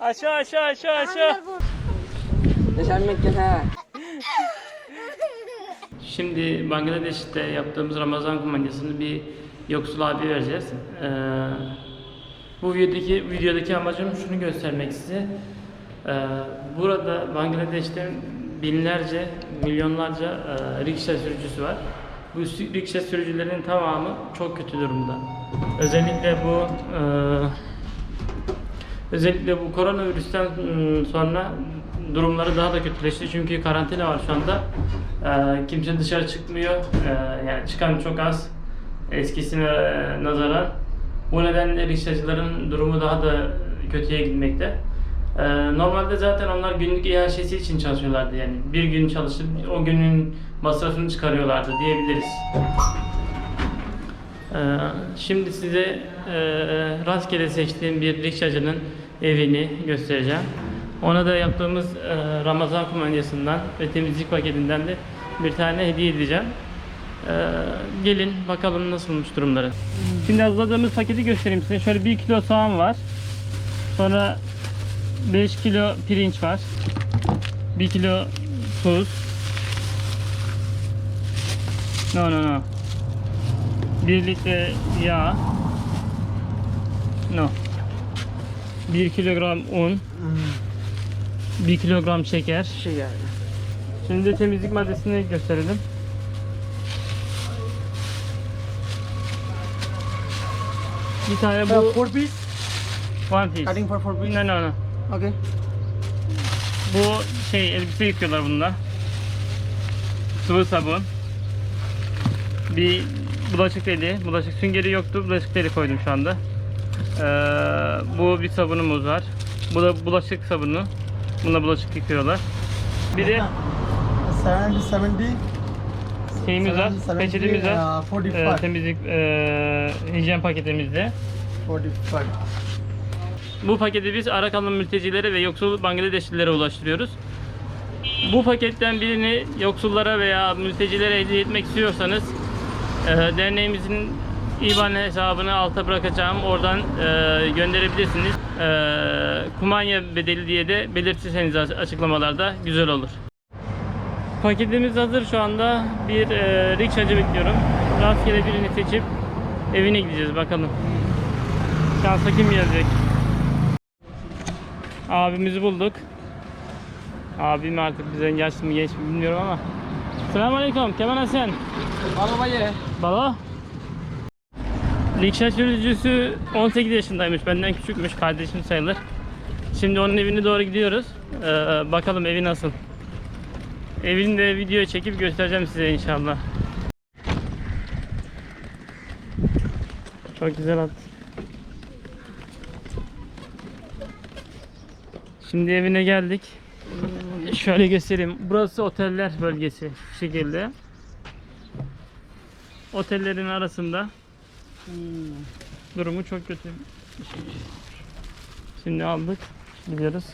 Aşağı aşağı aşağı aşağı. Yaşar Mekke ha. Şimdi Bangladeş'te yaptığımız Ramazan kumanyasını bir yoksul abi vereceğiz. Ee, bu videodaki videodaki amacım şunu göstermek size. Ee, burada Bangladeş'te binlerce, milyonlarca e, rikşa sürücüsü var. Bu rikşa sürücülerinin tamamı çok kötü durumda. Özellikle bu e, Özellikle bu koronavirüsten ıı, sonra durumları daha da kötüleşti çünkü karantina var şu anda. Ee, kimse dışarı çıkmıyor. Ee, yani çıkan çok az eskisine e, nazaran. Bu nedenle rikşacıların durumu daha da kötüye gitmekte. Ee, normalde zaten onlar günlük iaşesi için çalışıyorlardı yani. Bir gün çalışıp o günün masrafını çıkarıyorlardı diyebiliriz. Ee, Şimdi size e, rastgele seçtiğim bir rikşacının evini göstereceğim. Ona da yaptığımız e, Ramazan kumanyasından ve temizlik paketinden de bir tane hediye edeceğim. Ee, Gelin bakalım nasılmış durumları. Şimdi hazırladığımız paketi göstereyim size. Şöyle 1 kilo soğan var. Sonra 5 kilo pirinç var. 1 kilo tuz. No no no. 1 litre yağ. No. 1 kilogram un. 1 kilogram şeker. Yani. Şimdi de temizlik maddesini gösterelim. Bir tane bu Uh, four piece? one piece. Cutting for four piece? No no no. Okay. Bu şey elbise yıkıyorlar bununla. Sıvı sabun. Bir bulaşık teli. Bulaşık süngeri yoktu. Bulaşık teli koydum şu anda. Ee, bu bir sabunumuz var. Bu da bulaşık sabunu. Bununla bulaşık yıkıyorlar. Bir de 70, 70. şeyimiz var, peçetemiz var. uh, 45. Ee, temizlik ee, hijyen paketimizde. 45. Bu paketi biz Arakanlı mültecilere ve yoksul Bangladeşlilere ulaştırıyoruz. Bu paketten birini yoksullara veya mültecilere hediye etmek istiyorsanız e, derneğimizin IBAN hesabını alta bırakacağım. Oradan e, gönderebilirsiniz. E, kumanya bedeli diye de belirtirseniz aç- açıklamalarda güzel olur. Paketimiz hazır şu anda. Bir e, rikşacı bekliyorum. Rastgele birini seçip evine gideceğiz bakalım. Şansa kim gelecek? Abimizi bulduk. Abim artık bizden yaşlı mı genç mi bilmiyorum ama. Selamun Aleyküm. Kemal Hasan. Balo baye. Balo. Rikşa sürücüsü 18 yaşındaymış. Benden küçükmüş. Kardeşim sayılır. Şimdi onun evine doğru gidiyoruz. Ee, bakalım evi nasıl. Evini de video çekip göstereceğim size inşallah. Çok güzel at. Şimdi evine geldik. Şöyle göstereyim. Burası oteller bölgesi şu şekilde. Otellerin arasında durumu çok kötü. Şimdi aldık. Gidiyoruz.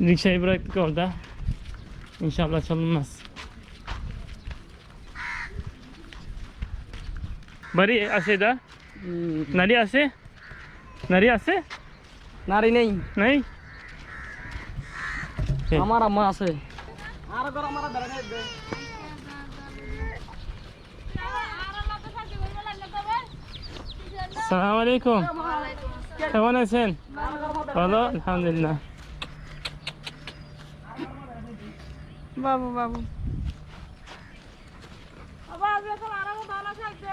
Rikşayı bıraktık orada. İnşallah çalınmaz. Bari ase নারী আছে? নারী আছে? নারী নেই। নেই? আমার আম্মা আছে। সালাম আলাইকুম। কেমন আছেন? ভালো আলহামদুলিল্লাহ। বাবু বাবু।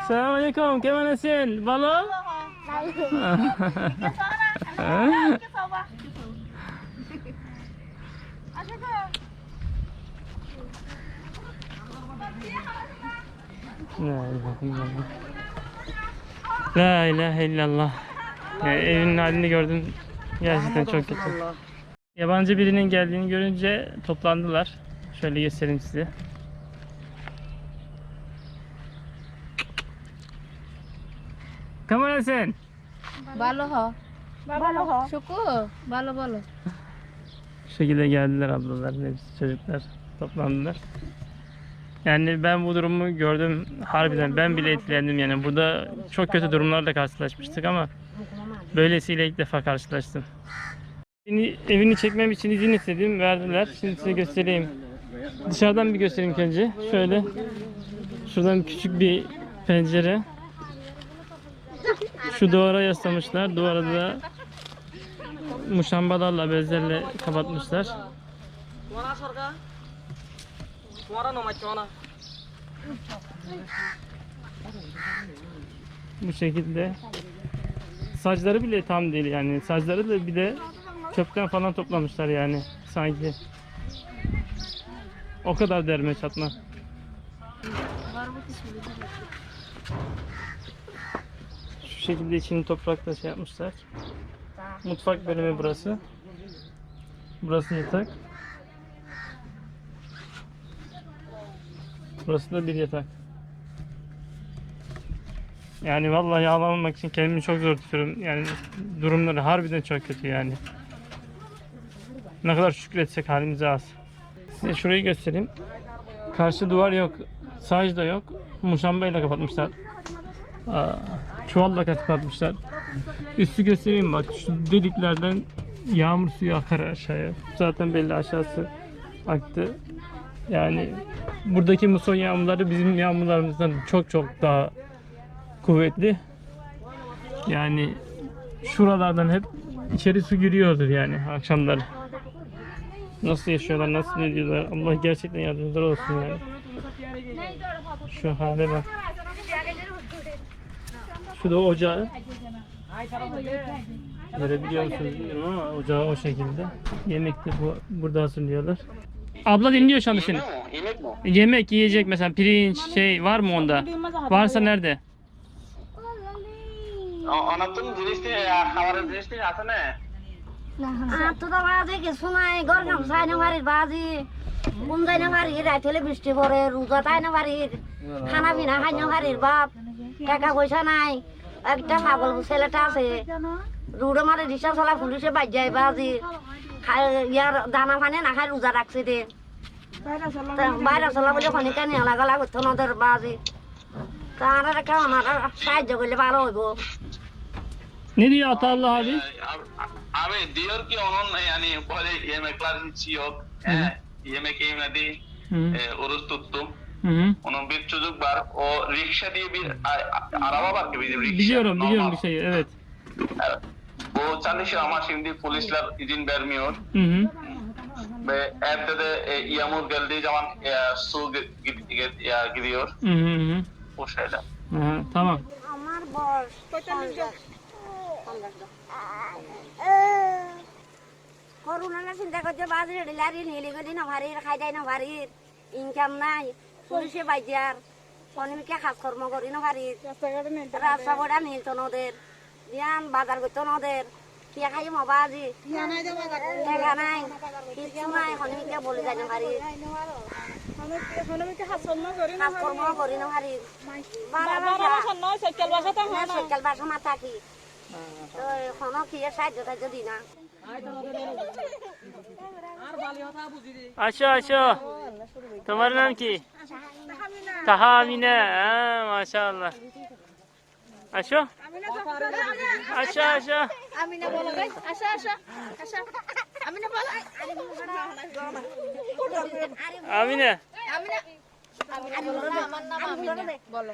Selamun Aleyküm. Kemal Hasan. Valla. La ilahe illallah. La ilahe illallah. Ya, evin halini gördüm. Gerçekten çok kötü. Yabancı birinin geldiğini görünce toplandılar. Şöyle göstereyim size. Kemal Hasan. ভালো হ ভালো হ শুকুর ভালো ভালো Şu şekilde geldiler ablalar, hepsi çocuklar toplandılar. Yani ben bu durumu gördüm harbiden ben bile etkilendim yani burada çok kötü durumlarla karşılaşmıştık ama böylesiyle ilk defa karşılaştım. Evini, evini çekmem için izin istedim verdiler. Şimdi size göstereyim. Dışarıdan bir göstereyim ilk önce. Şöyle şuradan küçük bir pencere. şu duvara yaslamışlar. Duvara da muşambalarla bezlerle kapatmışlar. Bu şekilde. Saçları bile tam değil yani. Saçları da bir de çöpten falan toplamışlar yani sanki. O kadar derme çatma. Şu şekilde içini toprakla şey yapmışlar. Mutfak bölümü burası. Burası yatak. Burası da bir yatak. Yani vallahi ağlamamak için kendimi çok zor tutuyorum. Yani durumları harbiden çok kötü yani. Ne kadar şükretsek halimize az. Size şurayı göstereyim. Karşı duvar yok. Saç da yok. Muşambayla kapatmışlar. Aa, çuvalla kapatmışlar. Üstü göstereyim bak. Şu deliklerden yağmur suyu akar aşağıya. Zaten belli aşağısı aktı. Yani buradaki muson yağmurları bizim yağmurlarımızdan çok çok daha kuvvetli. Yani şuralardan hep içeri su giriyordur yani akşamları. Nasıl yaşıyorlar, nasıl ne diyorlar. Allah gerçekten yardımcıları olsun yani. Şu hale bak Şu da ocağı. Görebiliyor musunuz bilmiyorum ama ocağı o şekilde. Yemek de bu, burada hazırlıyorlar. Abla dinliyor şu anda seni. Yemek mi? Yemek, yiyecek mesela pirinç şey var mı onda? Varsa nerede? অনাতুন জিনিস খাবারের জিনিস আছে না আর তো বাজে কিছু নাই ঘর গামছাই না পারি কোন যাই না পারি রাত হলে বৃষ্টি পড়ে রোজা তাই না খানা পিনা খাই না পারির বাপ টাকা পয়সা নাই। একটা পাগল ছেলেটা আছে। রুডে মারে রিক্সা চলা পুলিশে বাজ যায় বাজি খাই ইয়ার দানা পানি না খাই রোজা রাখছে দে। তা বাইরে চলা বলে খনিকা নিয়ে লাগা লাগতো নদের বাজি তার একটা আমার সাহায্য করলে ভালো হইব Ne diyor abi? Abi diyor ki onun yani böyle yemekler hiç yok. He, yemek yemedi. Hı hı. E, oruç tuttum. Hı hı. Onun bir çocuk var. O rikşa diye bir a- a- araba var ki bizim rikşa. Biliyorum, biliyorum normal. bir şeyi. Evet. Evet. O çalışıyor ama şimdi polisler izin vermiyor. Hı hı. Ve evde de e, yağmur geldiği zaman e, su gi- gi- gi- ya, gidiyor. Hı hı hı. O şeyler. Aha, tamam. আমার বয়স করোনা চিন্তা করছে বাজারে লারি নিলি গলি না ভারির খাই দেয় না ভারির ইনকাম নাই পুলিশে বাইজার অনেকে কাজ কর্ম করি না ভারির। রাস্তা বড়া নিল তো নদের দিয়ান বাজার করতো নদের কিয়া খাই মবাজি টাকা নাই কিছু নাই। অনেকে বলে যায় না ভারির। কাজ কর্ম করি না ভারির। বাবা বাসা থাকি তো এখনও কি সাহায্য টাহায্য দি না Aşo aşo. তোমার নাম কি? তাহামিনা হ্যাঁ মাশাআল্লাহ। আশো আশো আশো আমিনা বলো গাইস আসা আসা। আসা। আমিনা বলো। আমিনা। আমিনা আমিনা বলো। আমার নাম আমিনা। বলো।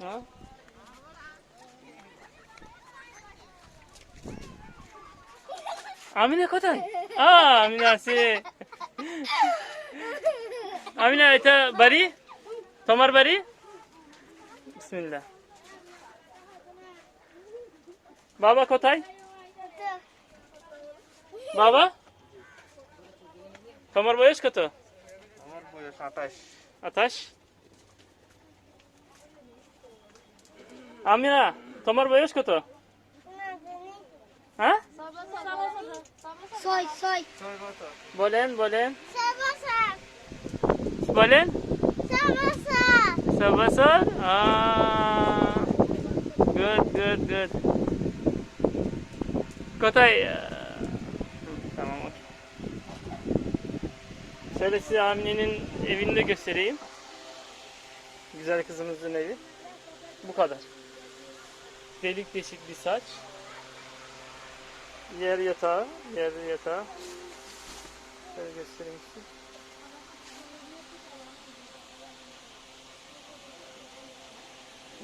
হ্যাঁ আমিনা কোথায়? আ, আমিনা আছে। আমিনা, এটা বাড়ি? তোমার বাড়ি? বিসমিল্লাহ। বাবা কোথায়? বাবা? তোমার বয়স কত? আঠাশ। আমিনা তোমার বয়স কত? হ্যাঁ? বলেন বলেন। বলেন। বছর। গুড গুড গুড কোথায়? Şöyle size Amine'nin evini de göstereyim. Güzel kızımızın evi. Bu kadar. Delik deşik bir saç. Yer yatağı, yer yatağı. Şöyle göstereyim size.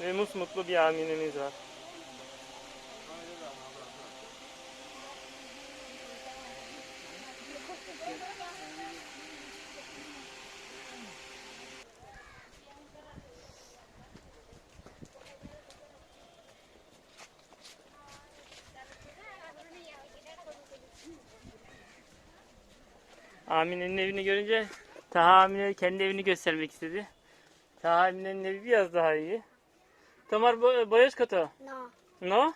Ve musmutlu bir aminemiz var. Amine'nin evini görünce Taha Amine kendi evini göstermek istedi. Taha Amine'nin evi biraz daha iyi. Tomar bo boyaj kato? No. No?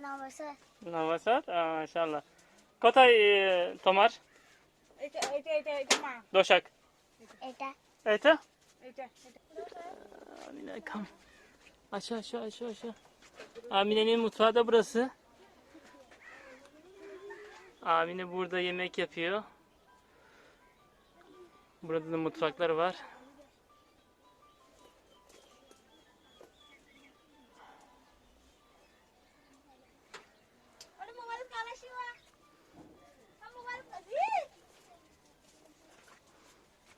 Navasar. Navasar? Aa, inşallah. Kotay e, Tomar? Ete, ete, ete, ete. Doşak? Ete. Ete? Ete, ete. Amine kam. Aşağı aşağı aşağı aşağı. Amine'nin mutfağı da burası. Amine burada yemek yapıyor. Burada da mutfaklar var.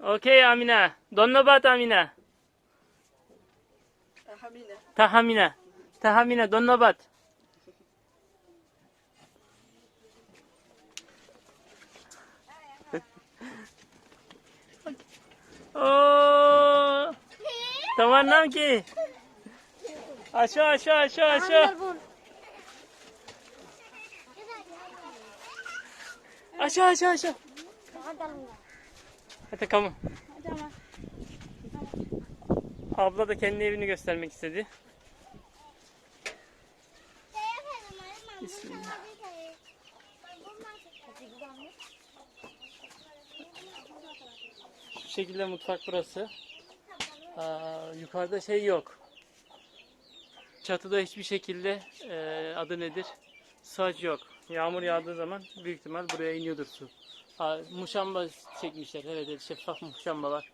Okey Amina. Donna bat Amina. Tahamina. Tahamina. Tahamina. Donna bat. Oo. Tamam nam ki. Aşağı aşağı aşağı aşağı. Aşağı aşağı aşağı. Hadi tamam. Abla da kendi evini göstermek istedi. Şekilde mutfak burası. Aa, yukarıda şey yok. Çatıda hiçbir şekilde e, adı nedir? Saç yok. Yağmur yağdığı zaman büyük ihtimal buraya iniyordur su. Aa, muşamba çekmişler. Evet, evet şeffaf muşamba var.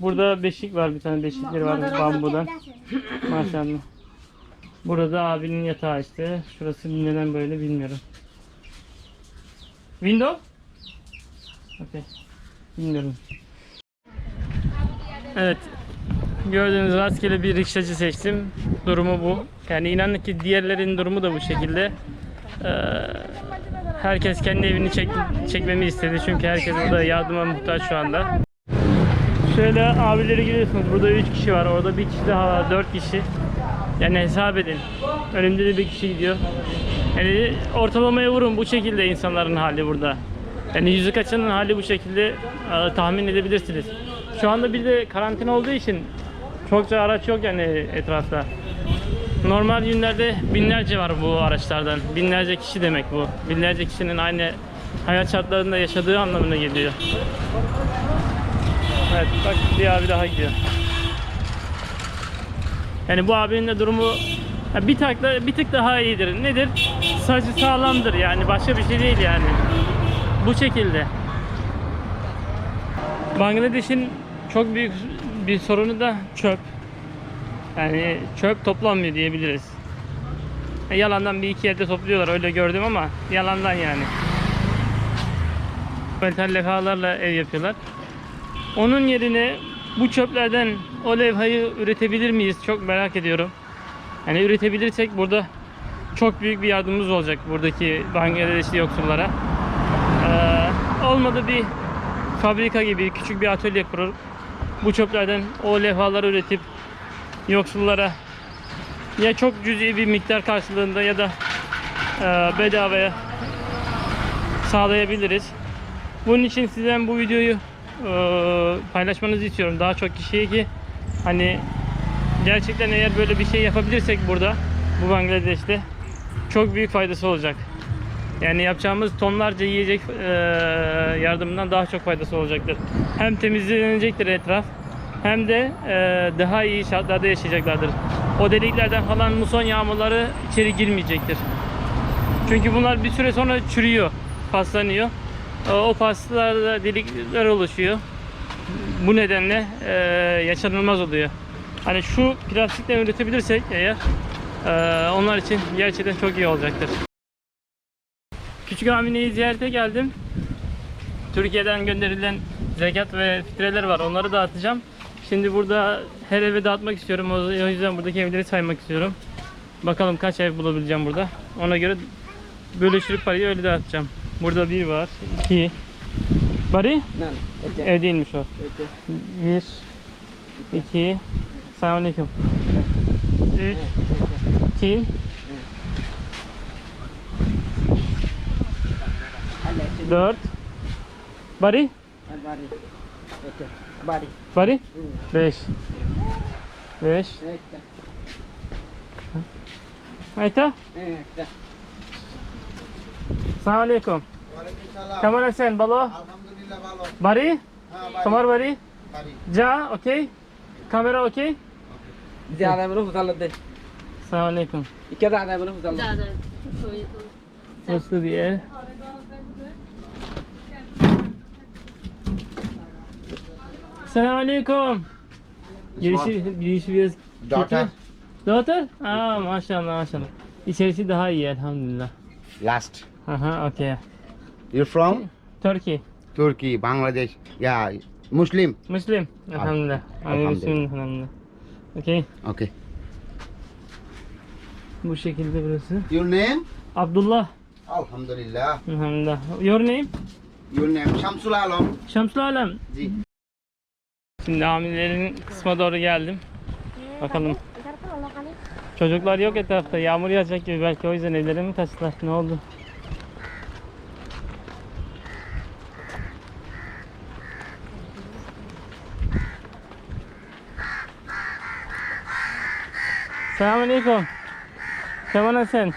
Burada beşik var bir tane beşikleri var bambudan. Maşallah. Burada abinin yatağı işte. Şurası neden böyle bilmiyorum. Window? Okay. Bilmiyorum. Evet. Gördüğünüz rastgele bir rikşacı seçtim. Durumu bu. Yani inanın ki diğerlerinin durumu da bu şekilde. Ee, herkes kendi evini çek, çekmemi istedi. Çünkü herkes burada yardıma muhtaç şu anda. Şöyle abileri görüyorsunuz. Burada 3 kişi var. Orada bir kişi daha var. 4 kişi. Yani hesap edin. Önümde de bir kişi gidiyor. Yani ortalamaya vurun. Bu şekilde insanların hali burada. Yani yüzü kaçanın hali bu şekilde e, tahmin edebilirsiniz. Şu anda bir de karantina olduğu için çokça araç yok yani etrafta. Normal günlerde binlerce var bu araçlardan. Binlerce kişi demek bu. Binlerce kişinin aynı hayat şartlarında yaşadığı anlamına geliyor. Evet bak bir abi daha gidiyor. Yani bu abinin de durumu bir takla bir tık daha iyidir. Nedir? Saçı sağlamdır yani başka bir şey değil yani. Bu şekilde. Bangladeş'in çok büyük bir sorunu da çöp. Yani çöp toplanmıyor diyebiliriz. E, Yalandan bir iki yerde topluyorlar öyle gördüm ama yalandan yani. Metal levhalarla ev yapıyorlar. Onun yerine bu çöplerden o levhayı üretebilir miyiz? Çok merak ediyorum. Yani üretebilirsek burada çok büyük bir yardımımız olacak buradaki Bangladeşli yoksullara. Ee, olmadı bir fabrika gibi küçük bir atölye kurup bu çöplerden o levhaları üretip yoksullara ya çok cüzi bir miktar karşılığında ya da e, bedavaya sağlayabiliriz. Bunun için sizden bu videoyu e, paylaşmanızı istiyorum daha çok kişiye ki hani gerçekten eğer böyle bir şey yapabilirsek burada bu Bangladeş'te çok büyük faydası olacak. Yani yapacağımız tonlarca yiyecek e, yardımından daha çok faydası olacaktır. Hem temizlenecektir etraf hem de e, daha iyi şartlarda yaşayacaklardır. O deliklerden kalan muson yağmurları içeri girmeyecektir. Çünkü bunlar bir süre sonra çürüyor, paslanıyor. E, O paslarda delikler oluşuyor. Bu nedenle yaşanılmaz oluyor. Hani şu plastikten üretebilirsek eğer onlar için gerçekten çok iyi olacaktır. Küçük Amine'yi ziyarete geldim. Türkiye'den gönderilen zekat ve fitreler var. Onları dağıtacağım. Şimdi burada her eve dağıtmak istiyorum. O yüzden buradaki evleri saymak istiyorum. Bakalım kaç ev bulabileceğim burada. Ona göre bölüştürüp parayı öyle dağıtacağım. Burada bir var, iki. Bari? Ev değilmiş o. Bir, iki, selamünaleyküm. Üç, iki, dört. Bari? Bari. Bari? Beş. Beş. Ayta? Assalamualaikum. Kemal Hasan, balo? Alhamdulillah ভালো Bari? হ্যাঁ Tomar bari? বাড়ি Ja, okay? Kamera okay? যে আদায় মানে হুতাল দে Assalamualaikum. ইকে দা আদায় মানে হুতাল Nasıl bir yer? Selamünaleyküm. Girişi, girişi biraz Daughter. kötü. Daughter? Aa maşallah maşallah. İçerisi daha iyi elhamdülillah. Last. Aha okay. You from Turkey. Turkey, Bangladesh. Yeah, Muslim. Muslim. Elhamdülillah. Elhamdülillah. Elhamdülillah. Okay. Okay. Bu şekilde burası. Your name? Abdullah. Alhamdulillah. Elhamdülillah. Your name? Your name Shamsul Alam. Şamsul Alem. Ji. Şimdi hamilelerin kısma doğru geldim. Bakalım. Çocuklar yok etrafta. Yağmur yağacak gibi belki o yüzden evlere mi kaçtılar? Ne oldu? Selamünaleyküm. Kemal Hasan.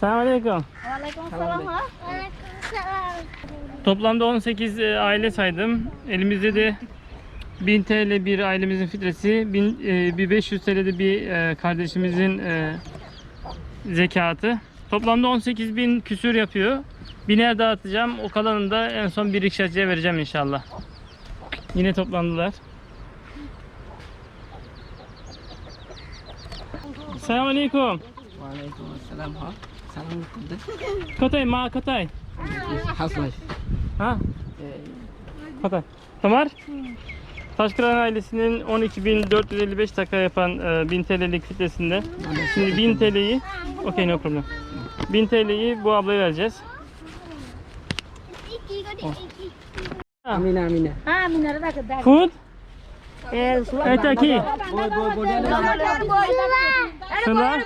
Selamünaleyküm. Toplamda 18 e, aile saydım. Elimizde de 1000 TL bir ailemizin fitresi, 1500 TL'de bir e, kardeşimizin e, zekatı. Toplamda 18 bin küsür yapıyor. Biner dağıtacağım. O kalanını da en son bir rikşacıya vereceğim inşallah. Yine toplandılar. Selamun Aleyküm. Aleyküm selam. Selam. Katay ma katay housewife. Ha? Kadar. Ömer? Taşkıran ailesinin 12.455 dakika yapan e, 1000 TL'lik fitresinde. Şimdi 1000 TL'yi, okey no problem. 1000 TL'yi bu ablaya vereceğiz. Amina Amina. Food? Etaki. Şunlar?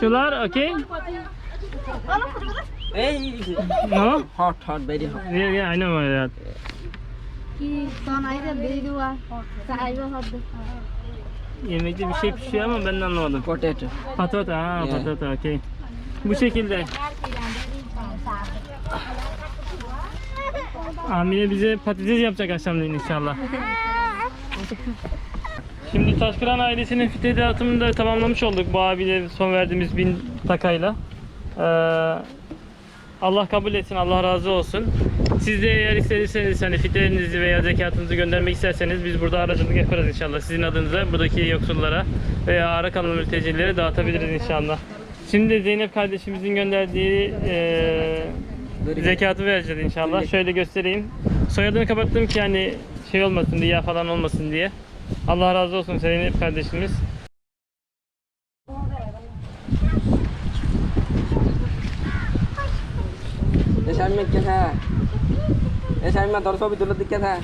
Şunlar, okey. Very no? Hot, hot, very hot. Yeah, yeah, I know that. Yemekte bir şey pişiyor ama ben de anlamadım. Potato. Patata, ha, yeah. patata, okey. Bu şekilde. Amine bize patates yapacak akşamleyin inşallah. Şimdi Taşkıran ailesinin fite dağıtımını da tamamlamış olduk bu abiyle son verdiğimiz bin takayla. Ee, Allah kabul etsin, Allah razı olsun. Siz de eğer isterseniz hani fitrelerinizi veya zekatınızı göndermek isterseniz biz burada aracılık yaparız inşallah. Sizin adınıza buradaki yoksullara veya ara kalan mültecilere dağıtabiliriz inşallah. Şimdi Zeynep kardeşimizin gönderdiği eee zekatı vereceğiz inşallah. Şöyle göstereyim. Soyadını kapattım ki hani şey olmasın diye falan olmasın diye. Allah razı olsun Zeynep kardeşimiz. Shamima কে হ্যাঁ এ শামিমা তোর ছবি তুলে দিকে হ্যাঁ